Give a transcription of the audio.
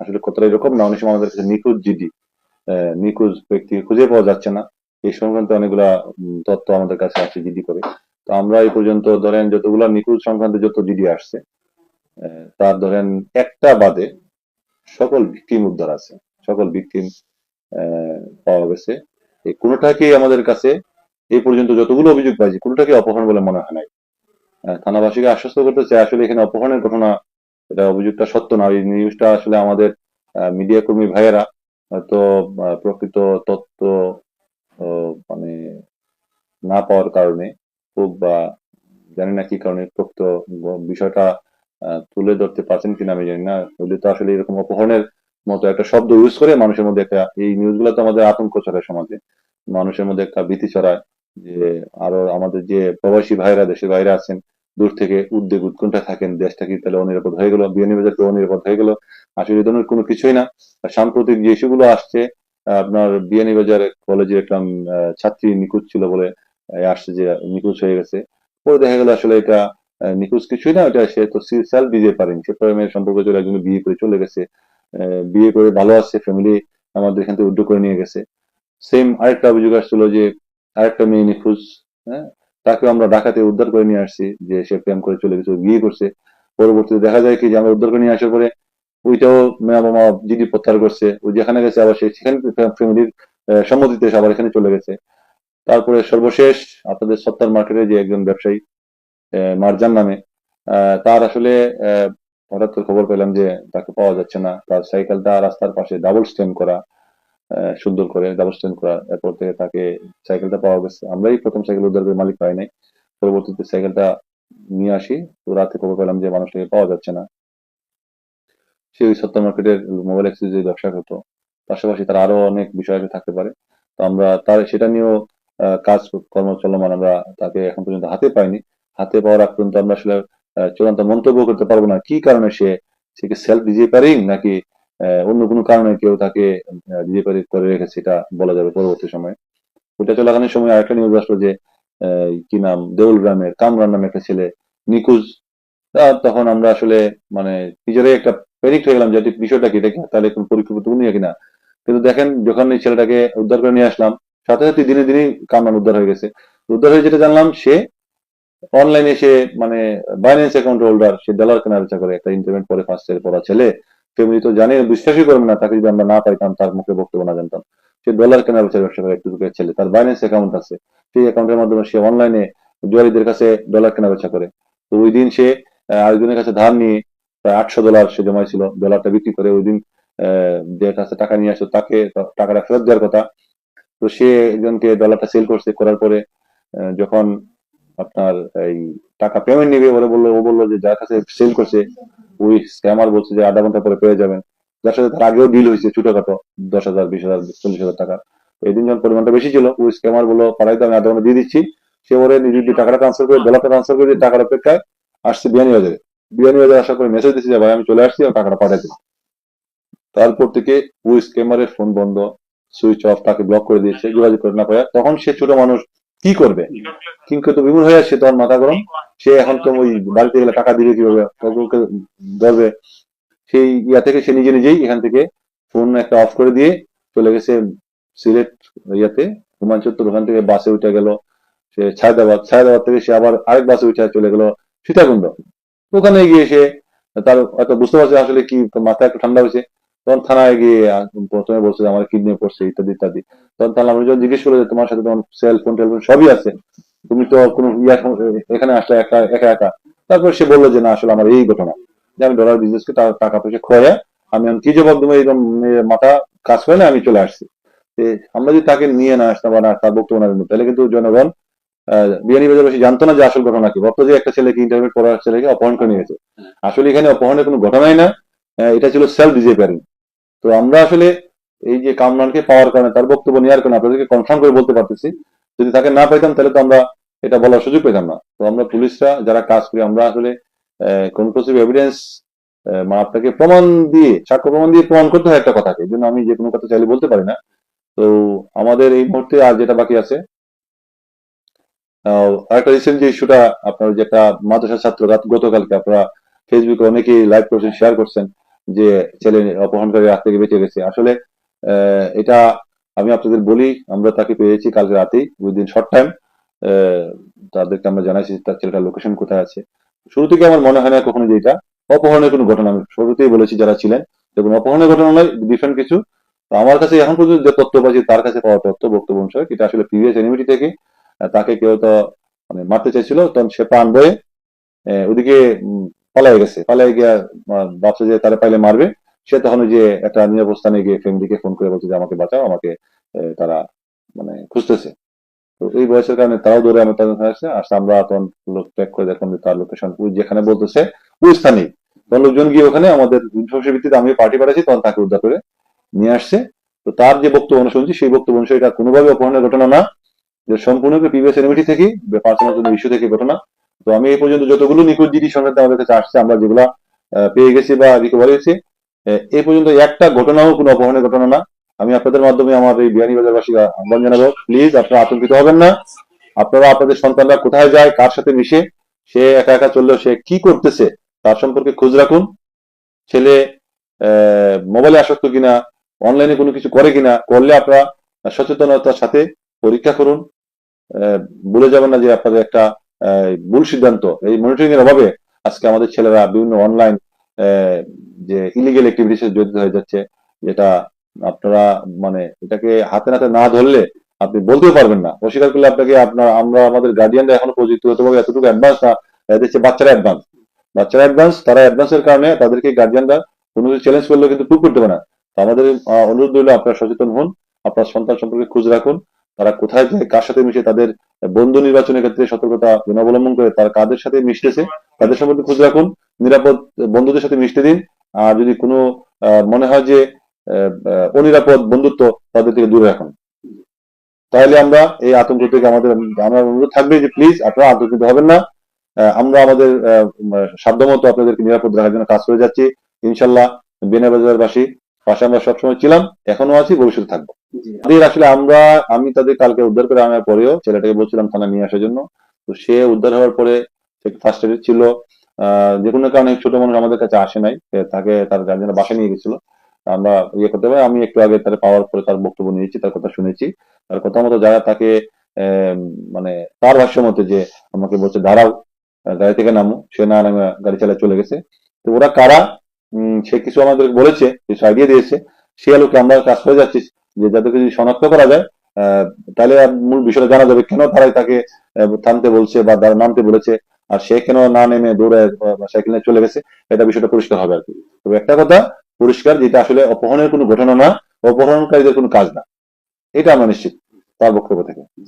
আসলে কতটা এরকম না, অনেক সময় আমাদের কাছে নিখোঁজ জিডি নিখোঁজ ব্যক্তি খুঁজে পাওয়া যাচ্ছে না। এই সংক্রান্ত অনেকগুলা তথ্য আমাদের কাছে আছে জিডি করে। তো আমরা এই পর্যন্ত ধরেন যতগুলা নিখোঁজ সংক্রান্ত যত জিডি আসছে তার ধরেন একটা বাদে সকল ভিকটিম উদ্ধার আছে, সকল ভিকটিম পাওয়া গেছে। এই কোনোটাকেই আমাদের কাছে এই পর্যন্ত যতগুলো অভিযোগ পাইছি কোনোটাকে অপহরণ বলে মনে হয় নাই। থানাবাসীকে আশ্বস্ত করতে চাই, আসলে এখানে অপহরণের ঘটনা এটা অভিযোগটা সত্য না। এই নিউজটা আসলে আমাদের মিডিয়া কর্মী ভাইয়েরা হয়তো প্রকৃত আহ, মানে না পাওয়ার কারণে হোক বা জানি না কি কারণে প্রকৃত বিষয়টা তুলে ধরতে পারছেন কিনা আমি জানি না। হলে তো আসলে এরকম অপহরণের মতো একটা শব্দ ইউজ করে মানুষের মধ্যে একটা এই নিউজ নিউজগুলো তো আমাদের আতঙ্ক ছড়ায় সমাজে। মানুষের মধ্যে একটা ভীতি ছড়ায় যে আরও আমাদের যে প্রবাসী ভাইরা দেশের বাইরে আছেন দূর থেকে উদ্বেগ উৎকণ্ঠা থাকেন দেশটা কি তাহলে অনিরাপদ হয়ে গেল বিয়ানীবাজার কি অনিরাপদ হয়ে গেল, আসলে ধরনের কোনো কিছুই না। সাম্প্রতিক যে ইস্যুগুলো আসছে, আপনার বিয়ানীবাজার কলেজের একটা ছাত্রী নিখোঁজ ছিল বলে আসছে যে নিখোঁজ হয়ে গেছে। পরে দেখা গেল আসলে এটা নিখোঁজ কিছুই না এটা সে তো সেলফ দিতে পারেন সে প্রেমের সম্পর্ক চলে একজন বিয়ে করে চলে গেছে। বিয়ে করে ভালো আছে ফ্যামিলি আমাদের এখান থেকে উদ্যোগ করে নিয়ে গেছে। সেম আরেকটা অভিযোগ আসছিল যে, আরেকটা মেয়ে নিখোঁজ হ্যাঁ? তাকে আমরা ঢাকাতে উদ্ধার করে নিয়ে আসছি, যে সে প্রেম করে চলে গেছে, বিয়ে করছে। পরবর্তীতে দেখা যায় কি যে আমরা উদ্ধার করে নিয়ে আসার পরে ওইটাও মামা জিডি প্রত্যাহার করছে ওই যেখানে গেছে আবার সেখানে ফ্যামিলির সম্মতিতে আবার এখানে চলে গেছে। তারপরে সর্বশেষ আপনাদের সত্তার মার্কেটে যে একজন ব্যবসায়ী মারজান নামে তার আসলে হঠাৎ খবর পেলাম যে তাকে পাওয়া যাচ্ছে না। তার সাইকেলটা রাস্তার পাশে ডাবল স্ট্যান্ড করা সুন্দর করে স্ট্যান্ড করা, এরপর থেকে তাকে সাইকেলটা পাওয়া গেছে। আমরাই প্রথম সাইকেল উদ্ধার করে মালিক পাই নাই। পরবর্তীতে সাইকেলটা নিয়ে আসি। তো রাতে খবর পেলাম যে মানুষটাকে পাওয়া যাচ্ছে না। সে ওই সত্য মার্কেটের মোবাইল এক্সচেঞ্জের ব্যবসা করতো। পাশাপাশি তার আরও অনেক বিষয় থাকতে পারে। তো আমরা তার, সেটা নিয়েও কাজ কর্ম চলমান আমরা তাকে এখন পর্যন্ত হাতে পাইনি। হাতে পাওয়ার আগ পর্যন্ত আমরা আসলে চূড়ান্ত মন্তব্য করতে পারব না। কি কারণে সে সেলফ ডিজেপারিং নাকি অন্য কোনো কারণে কেউ তাকে ডিজেপারি করে রেখেছে এটা বলা যাবে পরবর্তী সময়ে। ওটা চলাকালীন সময় আরেকটা নিউজ আসলো যে কি নাম, দেউল গ্রামের, কামরান নামে একটা ছেলে নিখোঁজ। তখন আমরা আসলে মানে নিজেরাই একটা প্যানিক হয়ে গেলাম যে বিষয়টা কি? কি তাহলে কোন পরিকল্পিত কিনা কিন্তু দেখেন, যখন এই ছেলেটাকে উদ্ধার করে নিয়ে আসলাম, সাথে সাথে দিনে দিনে কামরান উদ্ধার হয়ে গেছে। উদ্ধার হয়ে যেটা জানলাম, সে অনলাইনে সে মানে বাইন্যান্স অ্যাকাউন্ট হোল্ডার সে ডলার কেনা বেচা করে একটা ইন্টারনেট পরে ফার্স্ট পড়া ছেলে ফ্যামিলি তো জানে বিশ্বাসই করবে না তাকে যদি আমরা না পাইতাম, তার মুখে বক্তব্য না জানতাম। সে ডলার কেনা বেচা ব্যবসা করে একটু ছেলে। তার বাইন্যান্স অ্যাকাউন্ট আছে। সেই অ্যাকাউন্টের মাধ্যমে সে অনলাইনে জুয়ারিদের কাছে ডলার কেনা বেচা করে। তো ওই দিন সে আরেকজনের কাছে ধার নিয়ে প্রায় আটশো ডলার সে জমাইছিল। ডলারটা বিক্রি করে ওই দিন যে কাছে টাকা নিয়ে আসতো তাকে টাকাটা ফেরত দেওয়ার কথা। তো সে একজনকে ডলারটা সেল করছে। করার পরে যখন আপনার এই টাকা পেমেন্ট নিবে বলে বলল, ও বলল যে যার কাছে সেল করছে, ওই স্ক্যামার বলছে যে আধা ঘণ্টা পরে পেয়ে যাবেন। যার সাথে তার আগেও ডিল হয়েছে ছোটখাটো, দশ হাজার, বিশ হাজার, চল্লিশ হাজার টাকা। এই দিন যখন পরিমাণটা বেশি ছিল, ওই স্ক্যামার বলল পাড়াই আমি আধা ঘণ্টা দিয়ে দিচ্ছি। সে ওরে যদি টাকাটা ট্রান্সফার করে ডলারটা ট্রান্সফার করে টাকার অপেক্ষায় আসছে বিয়ানি বাজারে। বিয়ানি বাজারে আশা করে মেসেজ দিচ্ছে যে, ভাই, আমি চলে আসছি আর টাকাটা পাঠাই দিই তারপর থেকে ওই স্ক্যামারের ফোন বন্ধ সুইচ অফ তাকে ব্লক করে দিয়েছে, যোগাযোগ করে না পায় তখন সে ছোট মানুষ কি করবে? কিন্তু তো বিমূল হয়ে আসছে তখন মাথা গরম। সে এখন তো ওই বাড়িতে গেলে টাকা দিবে কীভাবে ধরবে? সেই ইয়া থেকে সে নিজে নিজেই এখান থেকে ফোন একটা অফ করে দিয়ে চলে গেছে সিলেট ইয়াতে। হুমান চত্বর ওখান থেকে বাসে উঠে গেল। সে ছায়দাবাদ ছায়দাবাদ থেকে সে আবার আরেক বাসে উঠে চলে গেল সীতাকুণ্ড। ওখানে গিয়ে সে তার এত বুঝতে পারছে আসলে কি মাথা একটু ঠান্ডা হয়েছে। তখন থানায় গিয়ে প্রথমে বলছে যে আমার কিডনি পড়ছে ইত্যাদি ইত্যাদি। তখন তাহলে থানা যখন জিজ্ঞেস করল যে তোমার সাথে তোমার সেল ফোন টেলিফোন সবই আছে। তুমি তো কোনো এখানে আসলে একা একা একা। তারপর সে বলল যে না আসলে আমার এই ঘটনা। যে আমি ডলার বিজনেস করে তার টাকা পয়সা খোয়া আমি কি জবাব দেবো এরকম মাথা কাজ করে না আমি চলে আসছি। আমরা যদি তাকে নিয়ে না আসতাম বা না তার বক্তব্য না দিতাম, তাহলে কিন্তু জনগণ আহ, বিয়ানী বাজারবাসী জানতো না যে আসল ঘটনা কি। বলতো যে একটা ছেলেকে ইন্টারনেট পড়ার ছেলেকে অপহরণ করে নিয়েছে আসলে এখানে অপহরণের কোনো ঘটনাই না। এটা ছিল সেলফ ডিজেপারিং তো আমরা আসলে এই যে কামরানকে পাওয়ার কারণে, তার বক্তব্য নেওয়ার কারণে আপনাদেরকে কনফার্ম করে বলতে পারতেছি। যদি তাকে না পাইতাম, তাহলে তো আমরা এটা বলার সুযোগ পেতাম না। তো আমরা পুলিশরা যারা কাজ করি, আমরা আসলে কনক্লুসিভ এভিডেন্স মানে আপনাকে প্রমাণ দিয়ে, সাক্ষ্য প্রমাণ দিয়ে প্রমাণ করতে হয় একটা কথাকে। এই জন্য আমি যে কোনো কথা চাইলে বলতে পারি না। তো আমাদের এই মুহূর্তে আর যেটা বাকি আছে আরেকটা রিসেন্ট যে ইস্যুটা আপনার যে একটা মাদ্রাসা ছাত্র, গতকালকে আপনারা ফেসবুকে অনেকেই লাইভ করছেন শেয়ার করছেন। যে ছেলে অপহরণকারী রাত থেকে বেঁচে গেছে। আসলে এটা আমি আপনাদের বলি, আমরা তাকে পেয়েছি কালকে রাতেই উইদিন শর্ট টাইম তাদেরকে আমরা জানাইছি তার ছেলেটার লোকেশন কোথায় আছে। শুরু থেকে আমার মনে হয় না কখনো যে এটা অপহরণের কোনো ঘটনা। আমি শুরুতেই বলেছি যারা ছিলেন দেখুন অপহরণের ঘটনা নয় ডিফারেন্ট কিছু। তো আমার কাছে এখন পর্যন্ত যে তথ্য পাচ্ছি, তার কাছে পাওয়া তথ্য, বক্তব্য অনুসারে এটা আসলে প্রিভিয়াস এনিমিটি থেকে তাকে কেউ তো মানে মারতে চাইছিল, তখন সে প্রাণ বয়ে ওদিকে পালাই গেছে। পালাই গিয়া ভাবছে যে তারা পাইলে মারবে, সে তখন যে একটা নিরাপদ স্থানে গিয়ে ফ্যামিলিকে ফোন করে বলছে যে, আমাকে বাঁচাও, আমাকে তারা মানে খুঁজতেছে। তো এই বয়সের কারণে তারাও দৌড়ে আমার তাদের আসছে। আসছে আমরা তখন লোক ট্র্যাক করে দেখলাম যে তার লোকেশন যেখানে বলতেছে, ওই স্থানেই। তখন লোকজন গিয়ে ওখানে আমাদের ইনফরমেশন ভিত্তিতে আমি পার্টি পাঠাচ্ছি তখন তাকে উদ্ধার করে নিয়ে আসছে। তো তার যে বক্তব্য আমরা সেই বক্তব্য অনুসারে এটা কোনোভাবে অপহরণের ঘটনা না। যে সম্পূর্ণ প্রিভিয়াস এনিমিটি থেকেই পার্সোনাল কোনো ইস্যু থেকে ঘটনা। তো আমি এই পর্যন্ত যতগুলো নিখোঁজ জিডি সংক্রান্ত আমাদের কাছে আসছে, আমরা যেগুলা পেয়ে গেছি বা রিকভারি হয়েছে এই পর্যন্ত একটা ঘটনাও কোনো অপহরণের ঘটনা না। আমি আপনাদের মাধ্যমে আমার এই বিয়ানীবাজারবাসীকে আহ্বান জানাব প্লিজ আপনারা আতঙ্কিত হবেন না। আপনারা, আপনাদের সন্তানরা কোথায় যায়, কার সাথে মিশে, সে একা একা চললেও সে কি করতেছে, তার সম্পর্কে খোঁজ রাখুন। ছেলে মোবাইলে আসক্ত কিনা অনলাইনে কোনো কিছু করে কিনা, করলে আপনারা সচেতনতার সাথে পরীক্ষা করুন। ভুলে যাবেন না যে আপনাদের একটা ভুল সিদ্ধান্ত। এই মনিটরিং এর অভাবে আজকে আমাদের ছেলেরা বিভিন্ন অনলাইন যে ইলিগেল অ্যাক্টিভিটিস জড়িত হয়ে যাচ্ছে, যেটা আপনারা মানে এটাকে হাতে নাতে না ধরলে আপনি বলতেও পারবেন না। অস্বীকার করলে আপনাকে আপনার, আমরা আমাদের গার্ডিয়ানরা এখনও প্রযুক্তিগতভাবে এতটুকু অ্যাডভান্স না চেয়ে বাচ্চারা অ্যাডভান্স বাচ্চারা অ্যাডভান্স তারা অ্যাডভান্সের কারণে তাদেরকে গার্ডিয়ানরা কোনো কিছু চ্যালেঞ্জ করলেও কিন্তু প্রুভ করতে পারে না। আমাদের অনুরোধ রইল আপনারা সচেতন হন, আপনার সন্তান সম্পর্কে খোঁজ রাখুন, তারা কোথায় যায়, কার সাথে মিশে তাদের বন্ধু নির্বাচনের ক্ষেত্রে সতর্কতা অবলম্বন করে তারা কাদের সাথে মিশতেছে, তাদের সম্পর্কে খোঁজ রাখুন, নিরাপদ বন্ধুদের সাথে মিশতে দিন, আর যদি কোনো মনে হয় যে অনিরাপদ বন্ধুত্ব তাদের থেকে দূরে রাখুন। তাহলে আমরা এই আতঙ্ক থেকে আমাদের, আমার অনুরোধ থাকবে যে প্লিজ আপনারা আতঙ্কিত হবেন না। আমরা আমাদের সাধ্যমতো আপনাদেরকে নিরাপদ রাখার জন্য কাজ করে যাচ্ছি। ইনশাল্লাহ, বেনাবাজারবাসী পাশে আমরা সবসময় ছিলাম এখনও আছি ভবিষ্যতে থাকব। তাদের আসলে আমরা আমি তাদের কালকে উদ্ধার করে আনার পরেও ছেলেটাকে বলছিলাম থানা নিয়ে আসার জন্য। তো সে উদ্ধার হওয়ার পরে ফার্স্ট এড ছিল। যে কোনো কারণে ছোট মানুষ আমাদের কাছে আসে নাই। তাকে তার গার্জেনরা বাসায় নিয়ে গেছিল। আমরা ইয়ে করতে পারি আমি একটু আগে তার পাওয়ার পরে তার বক্তব্য নিয়েছি তার কথা শুনেছি। তার কথা মতো যারা তাকে আহ, মানে তার ভাষ্য মতে যে আমাকে বলছে দাঁড়াও গাড়ি থেকে নামো। সে না নামে গাড়ি চালায় চলে গেছে। তো ওরা কারা? সে কিছু আমাদের বলেছে, কিছু আইডিয়া দিয়েছে। সে আলোকে আমরা কাজ করে যাচ্ছি। যে যাদেরকে যদি শনাক্ত করা যায় তাহলে মূল বিষয়টা জানা যাবে কেন তারাই তাকে থামতে বলছে বা দাঁড়া- নামতে বলেছে, আর সে কেন না নেমে দৌড়ে সাইকেল নিয়ে চলে গেছে, এটা বিষয়টা পরিষ্কার হবে আর কি। তবে একটা কথা পরিষ্কার, যেটা আসলে অপহরণের কোনো ঘটনা না, অপহরণকারীদের কোনো কাজ না। এটা আমরা নিশ্চিত, তার বক্তব্য থেকে।